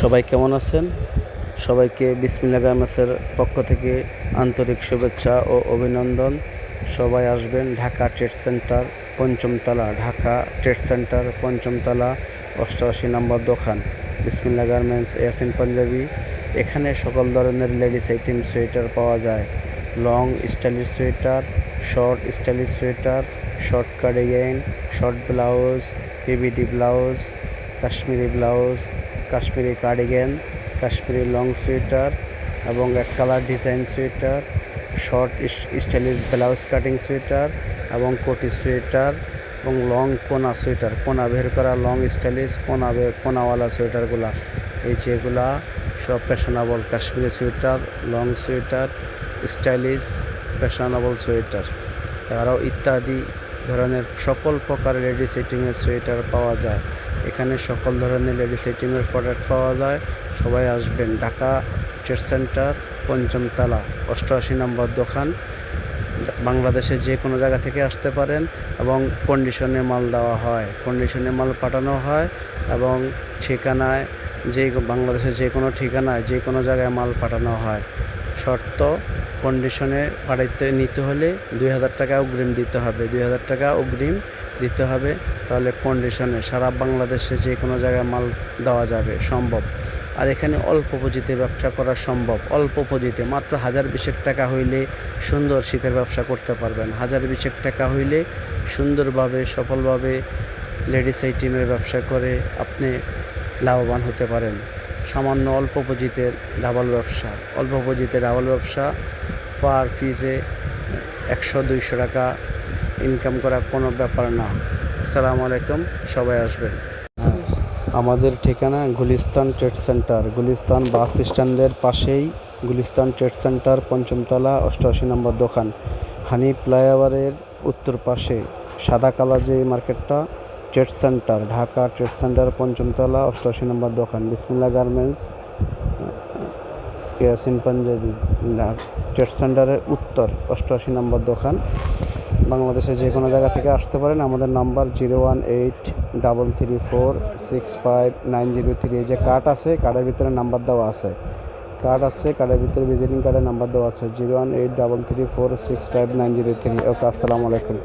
সবাই কেমন আছেন? সবাইকে বিসমিল্লা গার্মেন্টসের পক্ষ থেকে আন্তরিক শুভেচ্ছা ও অভিনন্দন। সবাই আসবেন ঢাকা ট্রেড সেন্টার পঞ্চমতলা, ঢাকা ট্রেড সেন্টার পঞ্চমতলা, অষ্টআশি নম্বর দোকান। বিসমিল্লা গার্মেন্টস, ইয়াসিন পাঞ্জাবি। এখানে সকল ধরনের লেডিস আইটেম সোয়েটার পাওয়া যায়। Long stylish sweater, short stylish sweater, short cardigan, short blouse PBD blouse, Kashmiri blouse Kashmiri cardigan, Kashmiri long sweater এবং এক colour design sweater, short stylish blouse cutting sweater এবং কোটি sweater এবং long কোনা sweater. কোনা বের করা লং স্টাইলিশ, কোনা বের কোনাওয়ালা সোয়েটারগুলা। এই যেগুলা সব fashionable Kashmiri sweater, long sweater, stylish, fashionable sweater. আরও ইত্যাদি ধরনের সকল প্রকার লেডিস সেটিংয়ের সোয়েটার পাওয়া যায়। এখানে সকল ধরনের লেডিস সেটিংয়ের প্রোডাক্ট পাওয়া যায়। সবাই আসবেন। ঢাকা ট্রেড সেন্টার, পঞ্চমতলা, অষ্টআশি নম্বর দোকান। বাংলাদেশে যে কোনো জায়গা থেকে আসতে পারেন এবং কন্ডিশনে মাল দেওয়া হয়। কন্ডিশনে মাল পাঠানো হয় এবং ঠিকানায় যে বাংলাদেশের যে কোনো ঠিকানায় যে কোনো জায়গায় মাল পাঠানো হয়। শর্ত কন্ডিশনে পাঠাইতে নিতে হলে দুই হাজার টাকা অগ্রিম দিতে হবে। দুই হাজার টাকা অগ্রিম দিতে হবে, তাহলে কন্ডিশনে সারা বাংলাদেশে যে কোনো জায়গায় মাল দেওয়া যাবে, সম্ভব। আর এখানে অল্প পুঁজিতে ব্যবসা করা সম্ভব। অল্প পুঁজিতে মাত্র হাজার বিশেক টাকা হইলে সুন্দর শীতের ব্যবসা করতে পারবেন। হাজার বিশেক টাকা হইলে সুন্দরভাবে, সফলভাবে লেডিস আইটেমের ব্যবসা করে আপনি লাভবান হতে পারেন। সামান্য অল্প পুঁজিতে ডাবল ব্যবসা। অল্প পুঁজিতে ডাবল ব্যবসা পার ফিজে একশো, দুইশো টাকা ইনকাম করা কোনো ব্যাপার না। আসসালামু আলাইকুম, সবাই আসবেন। আমাদের ঠিকানা Gulistan trade centre. Gulistan bus স্ট্যান্ডের পাশেই গুলিস্তান ট্রেড সেন্টার, পঞ্চমতলা, অষ্টআশি নম্বর দোকান। হানি ফ্লাইওভারের উত্তর পাশে সাদা কালার যে মার্কেটটা trade centre, Dhaka trade centre পঞ্চমতলা, অষ্টআশি নম্বর দোকান বিসমিল্লা গার্মেন্টস ইয়াসিন পাঞ্জাবি ট্রেড সেন্টারের উত্তর, অষ্টআশি নম্বর দোকান। বাংলাদেশে যে কোনো জায়গা থেকে আসতে পারেন, আমাদের number zero one eight, double three four, six five nine zero three, এই যে কার্ড আছে কার্ডের ভিতরে নাম্বার দেওয়া আছে। কার্ড আছে কার্ডের ভিতরে ভিজিটিং কার্ডের নাম্বার দেওয়া আছে, zero one eight, double three four, six five nine zero three. Okay, আসসালামু আলাইকুম।